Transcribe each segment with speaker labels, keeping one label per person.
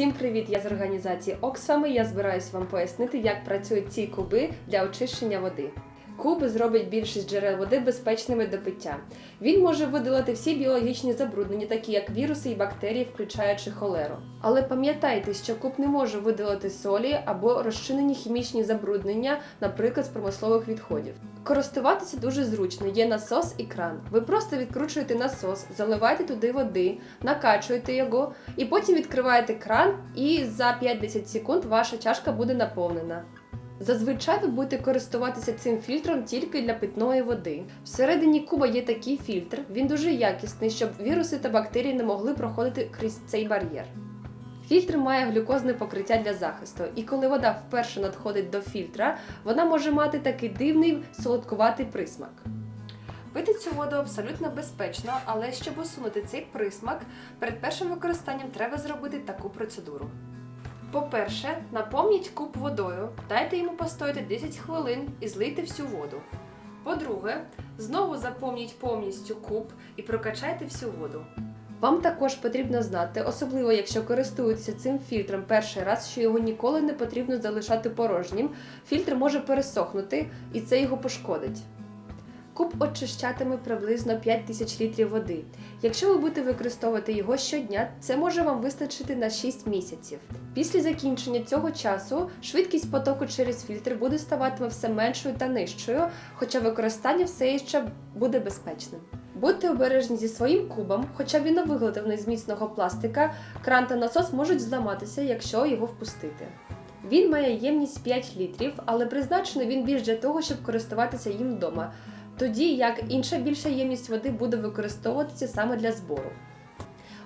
Speaker 1: Всім привіт! Я з організації Оксами. Я збираюсь вам пояснити, як працюють ці куби для очищення води. Куби зробить більшість джерел води безпечними до пиття. Він може видалити всі біологічні забруднення, такі як віруси і бактерії, включаючи холеру. Але пам'ятайте, що куб не може видалити солі або розчинені хімічні забруднення, наприклад, з промислових відходів. Користуватися дуже зручно. Є насос і кран. Ви просто відкручуєте насос, заливаєте туди води, накачуєте його, і потім відкриваєте кран, і за 5-10 секунд ваша чашка буде наповнена. Зазвичай ви будете користуватися цим фільтром тільки для питної води. Всередині куба є такий фільтр, він дуже якісний, щоб віруси та бактерії не могли проходити крізь цей бар'єр. Фільтр має глюкозне покриття для захисту, і коли вода вперше надходить до фільтра, вона може мати такий дивний солодкуватий присмак. Пити цю воду абсолютно безпечно, але щоб усунути цей присмак, перед першим використанням треба зробити таку процедуру. По-перше, наповніть куб водою, дайте йому постояти 10 хвилин і злийте всю воду. По-друге, знову заповніть повністю куб і прокачайте всю воду. Вам також потрібно знати, особливо якщо користуєтеся цим фільтром перший раз, що його ніколи не потрібно залишати порожнім. Фільтр може пересохнути і це його пошкодить. Куб очищатиме приблизно 5 тисяч літрів води. Якщо ви будете використовувати його щодня, це може вам вистачити на 6 місяців. Після закінчення цього часу швидкість потоку через фільтр буде ставатиме все меншою та нижчою, хоча використання все ще буде безпечним. Будьте обережні зі своїм кубом, хоча він і виготовлений з міцного пластика, кран та насос можуть зламатися, якщо його впустити. Він має ємність 5 літрів, але призначений він більш для того, щоб користуватися їм вдома, тоді як інша більша ємність води буде використовуватися саме для збору.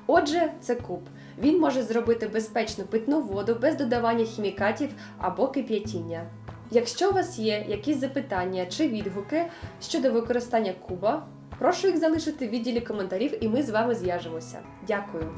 Speaker 1: Отже, це куб. Він може зробити безпечну питну воду без додавання хімікатів або кип'ятіння. Якщо у вас є якісь запитання чи відгуки щодо використання куба, прошу їх залишити в відділі коментарів і ми з вами зв'яжемося. Дякую!